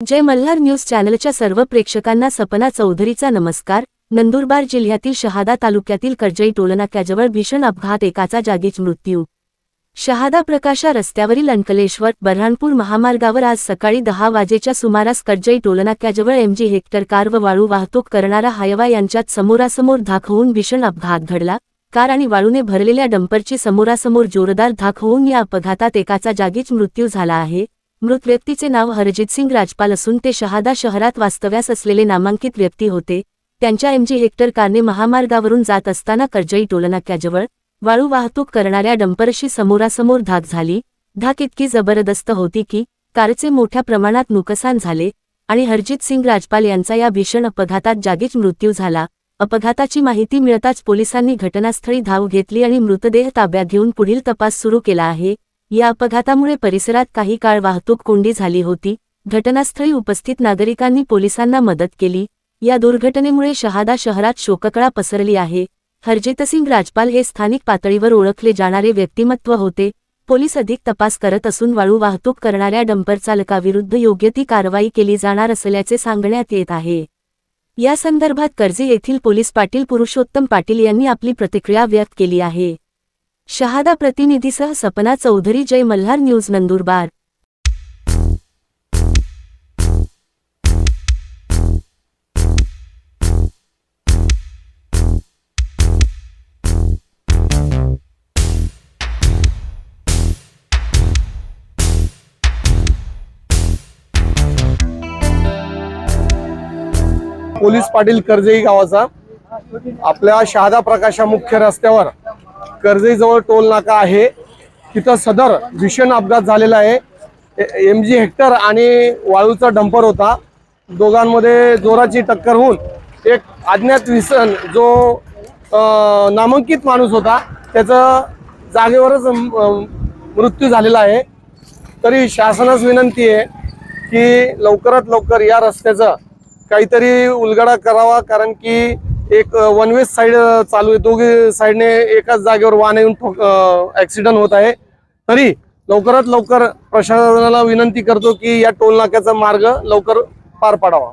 जय Malhar news चॅनलच्या सर्व प्रेक्षकांना सपना चौधरीचा नमस्कार. नंदुरबार जिल्ह्यातील शहादा तालुक्यातील कर्जई टोलनाक्याजवळ भीषण अपघात एकाचा जागीच मृत्यू. शहादा प्रकाशा रस्त्यावरील अंकलेश्वर बऱ्हाणपूर महामार्गावर आज सकाळी दहा वाजेच्या सुमारास कर्जई टोलनाक्याजवळ एमजी हेक्टर कार व वाळू वाहतूक करणारा हायवा यांच्यात समोरासमोर धाक होऊन भीषण अपघात घडला. कार आणि वाळूने भरलेल्या डंपरची समोरासमोर जोरदार धाक होऊन या अपघातात एकाचा जागीच मृत्यू झाला आहे. मृत व्यक्तीचे नाव हरजित सिंग राजपाल असून ते शहादा शहरात वास्तव्यास असलेले नामांकित व्यक्ती होते. त्यांच्या एमजी हेक्टर कारने महामार्गावरून जात असताना कर्जई टोलनाक्याजवळ वाळू वाहतूक करणाऱ्या डंपरशी समोरासमोर धाक झाली. धाक इतकी जबरदस्त होती की कारचे मोठ्या प्रमाणात नुकसान झाले आणि हरजित सिंग राजपाल यांचा या भीषण अपघातात जागीच मृत्यू झाला. अपघाताची माहिती मिळताच पोलिसांनी घटनास्थळी धाव घेतली आणि मृतदेह ताब्यात घेऊन पुढील तपास सुरू केला आहे. या अपघातामुळे परिसरात काही काळ वाहतूक कोंडी झाली होती. घटनास्थळी उपस्थित नागरिकांनी पोलिसांना मदत केली. या दुर्घटनेमुळे शहादा शहरात शोककळा पसरली आहे. हरजितसिंग राजपाल हे स्थानिक पातळीवर ओळखले जाणारे व्यक्तिमत्व होते. पोलीस अधिक तपास करत असून वाळू वाहतूक करणाऱ्या डंपर चालकाविरुद्ध योग्य ती कारवाई केली जाणार असल्याचे सांगण्यात येत आहे. या संदर्भात कर्जे येथील पोलीस पाटील पुरुषोत्तम पाटील यांनी आपली प्रतिक्रिया व्यक्त केली आहे. शहादा प्रतिनिधीसह सपना चौधरी जय मल्हार न्यूज नंदुरबार. पोलीस पाटील कर्जेई गावाचा. आपल्या शहादा प्रकाशा मुख्य रस्त्यावर कर्जईजवळ टोल नाका आहे. तिथं सदर भीषण अपघात झालेला आहे. एम जी हेक्टर आणि वाळूचा डंपर होता. दोघांमध्ये जोराची टक्कर होऊन एक अज्ञात विसन जो नामांकित माणूस होता त्याचं जागेवरच मृत्यू झालेला आहे. तरी शासनास विनंती आहे की लवकरात लवकर या रस्त्याचं काहीतरी उलगडा करावा कारण की एक वन वे साईड चालू आहे. दोघी साईडने एकाच जागेवर वाहन येऊन ऍक्सिडेंट होत आहे. तरी लवकरात लवकर प्रशासनाला विनंती करतो की या टोल नाक्याचा मार्ग लवकर पार पाडावा.